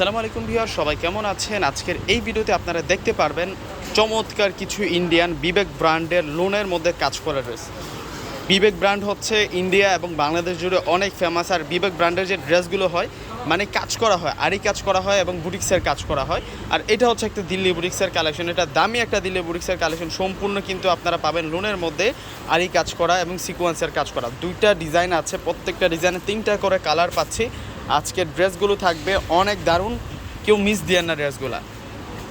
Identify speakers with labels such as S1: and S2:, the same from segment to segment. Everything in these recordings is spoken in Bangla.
S1: সালামু আলাইকুম ভিউয়ার সবাই কেমন আছেন? আজকের এই ভিডিওতে আপনারা দেখতে পারবেন চমৎকার কিছু ইন্ডিয়ান বিবেক ব্র্যান্ডের লোনের মধ্যে কাজ করা রয়েছে বিবেক ব্র্যান্ড হচ্ছে ইন্ডিয়া এবং বাংলাদেশ জুড়ে অনেক ফেমাস আর বিবেক ব্র্যান্ডের যে ড্রেসগুলো হয় মানে কাজ করা হয় আরই কাজ করা হয় এবং বুটিক্সের কাজ করা হয়। আর এটা হচ্ছে একটা দিল্লি বুটিক্সের কালেকশন এটা দামি একটা দিল্লি বুটিক্সের কালেকশন সম্পূর্ণ কিন্তু আপনারা পাবেন লোনের মধ্যে আরই কাজ করা এবং সিকোয়েন্সের কাজ করা। দুইটা ডিজাইন আছে, প্রত্যেকটা ডিজাইনে তিনটা করে কালার পাচ্ছি। আজকের ড্রেসগুলো থাকবে অনেক দারুণ। কেউ মিস দিয়েন না ড্রেসগুলো।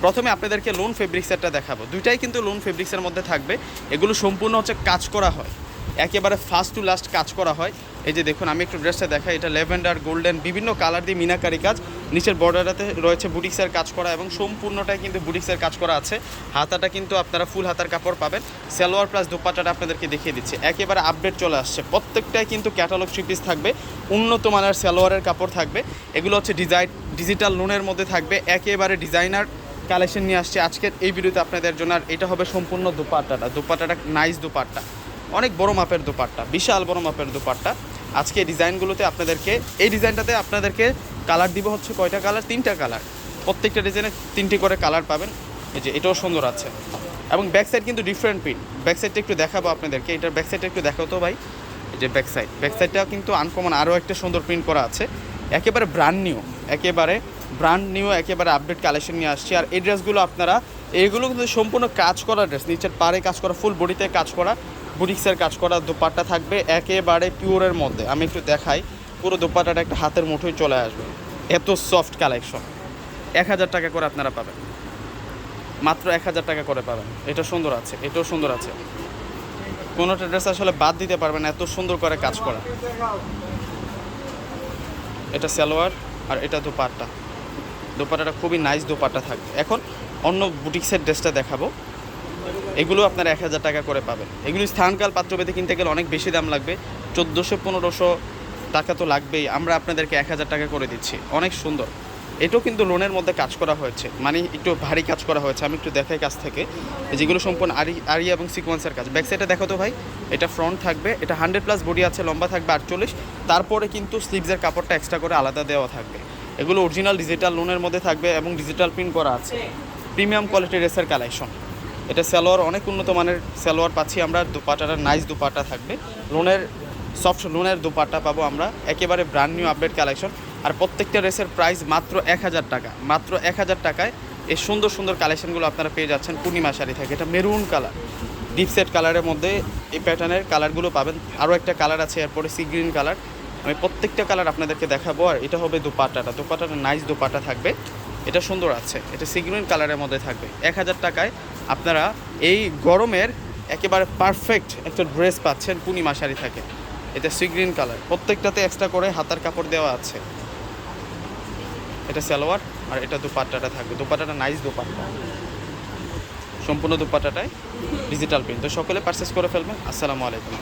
S1: প্রথমে আপনাদেরকে লোন ফেব্রিক্সেরটা দেখাবো। দুইটাই কিন্তু লোন ফেব্রিক্সের মধ্যে থাকবে। এগুলো সম্পূর্ণ হচ্ছে কাজ করা হয়। একেবারে ফার্স্ট টু লাস্ট কাজ করা হয়। এই যে দেখুন, আমি একটু ড্রেসটা দেখাই। এটা লেভেন্ডার গোল্ডেন বিভিন্ন কালার দিয়ে মিনাকারি কাজ। নিচের বর্ডারটাতে রয়েছে বুটিক্সের কাজ করা এবং সম্পূর্ণটাই কিন্তু বুটিক্সের কাজ করা আছে। হাতাটা কিন্তু আপনারা ফুল হাতার কাপড় পাবেন। সালোয়ার প্লাস দোপাট্টাটা আপনাদেরকে দেখিয়ে দিচ্ছি। একেবারে আপডেট চলে আসছে। প্রত্যেকটাই কিন্তু ক্যাটালগ থ্রি পিস থাকবে। উন্নত মানের সালোয়ারের কাপড় থাকবে। এগুলো হচ্ছে ডিজাইন ডিজিটাল লোনের মধ্যে থাকবে। একেবারে ডিজাইনার কালেকশন নিয়ে আসছে আজকের এই ভিডিওতে আপনাদের জন্য। আর এটা হবে সম্পূর্ণ দুপাট্টাটা। দুপাট্টাটা নাইস দুপাট্টা। অনেক বড় মাপের দুপাট্টা। বিশাল বড় মাপের দুপাট্টা। আজকে ডিজাইনগুলোতে আপনাদেরকে এই ডিজাইনটাতে আপনাদেরকে কালার দিব হচ্ছে কয়টা কালার? তিনটা কালার। প্রত্যেকটা ডিজাইনে তিনটি করে কালার পাবেন। এই যে, এটাও সুন্দর আছে। এবং ব্যাক সাইড কিন্তু ডিফারেন্ট প্রিন্ট ব্যাক সাইডটা একটু দেখাবো আপনাদেরকে। এটার ব্যাক সাইডটা একটু দেখাও তো ভাই। এই যে ব্যাক সাইড ব্যাক সাইডটাও কিন্তু আনকমন আরও একটা সুন্দর প্রিন্ট করা আছে। একেবারে ব্র্যান্ড নিউ একেবারে ব্র্যান্ড নিউ একেবারে আপডেট কালেকশন নিয়ে আসছি। আর এই ড্রেসগুলো আপনারা এইগুলো কিন্তু সম্পূর্ণ কাজ করা ড্রেস নিচের পাড়ে কাজ করা ফুল বডিতে কাজ করা বুটিক্সের কাজ করা, দোপাট্টা থাকবে একেবারে পিওরের মধ্যে। আমি একটু দেখাই। পুরো দোপাটাটা একটা হাতের মুঠোয় চলে আসবে। এত সফট কালেকশন এক হাজার টাকা করে আপনারা পাবেন। মাত্র এক হাজার টাকা করে পাবেন। এটা সুন্দর আছে, এটাও সুন্দর আছে। কোনোটা ড্রেস আসলে বাদ দিতে পারবেন এত সুন্দর করে কাজ করা। এটা সালোয়ার আর এটা দোপাট্টা। দোপাট্টাটা খুবই নাইস দোপাট্টা থাকবে। এখন অন্য বুটিক্সের ড্রেসটা দেখাবো। এগুলো আপনারা এক হাজার টাকা করে পাবেন। এগুলো স্থানকাল পাত্রভেদে কিনতে গেলে অনেক বেশি দাম লাগবে। চোদ্দোশো, পনেরোশো টাকা তো লাগবেই, আমরা আপনাদেরকে এক হাজার টাকা করে দিচ্ছি। অনেক সুন্দর। এটাও কিন্তু লোনের মধ্যে কাজ করা হয়েছে। মানে একটু ভারী কাজ করা হয়েছে, আমি একটু দেখাই কাছ থেকে। যেগুলো সম্পূর্ণ আরি আরি এবং সিকোয়েন্সের কাজ। ব্যাক সাইডে দেখো তো ভাই, এটা ফ্রন্ট থাকবে, এটা হান্ড্রেড প্লাস বডি আছে, লম্বা থাকবে আটচল্লিশ। তারপরে কিন্তু স্লিভসের কাপড়টা এক্সট্রা করে আলাদা দেওয়া থাকবে। এগুলো অরিজিনাল ডিজিটাল লোনের মধ্যে থাকবে এবং ডিজিটাল প্রিন্ট করা আছে। প্রিমিয়াম কোয়ালিটির রেসের কালেকশন এটা সালোয়ার, অনেক উন্নত মানের সালোয়ার পাচ্ছি আমরা, দুপাটাটা নাইস দুপাটা থাকবে। লোনের সফট লোনের দুপাট্টা পাবো আমরা। একেবারে ব্র্যান্ড নিউ আপডেট কালেকশন আর প্রত্যেকটা রেসের প্রাইস মাত্র এক হাজার টাকা। মাত্র এক হাজার টাকায় এই সুন্দর সুন্দর কালেকশনগুলো আপনারা পেয়ে যাচ্ছেন পূর্ণিমা শাড়ি থেকে। এটা মেরুন কালার ডিপ সেট কালারের মধ্যে এই প্যাটার্নের কালারগুলো পাবেন। আরও একটা কালার আছে এরপরে সি গ্রিন কালার আমি প্রত্যেকটা কালার আপনাদেরকে দেখাবো, আর এটা হবে দুপাট্টাটা। দুপাটাটা নাইস দুপাট্টা থাকবে। এটা সুন্দর আছে। এটা সি গ্রিন কালারের মধ্যে থাকবে। এক হাজার টাকায় আপনারা এই গরমের একেবারে পারফেক্ট একটা ড্রেস পাচ্ছেন পূর্ণিমা শাড়ি থাকে। এটা সি গ্রিন কালার। প্রত্যেকটাতে এক্সট্রা করে হাতার কাপড় দেওয়া আছে। এটা সালোয়ার আর এটা দুপাট্টাটা থাকবে। দুপাট্টাটা নাইস দুপাট্টা। সম্পূর্ণ দুপাট্টাটায় ডিজিটাল প্রিন্ট তো সকলে পারচেস করে ফেলবেন। আসসালামু আলাইকুম।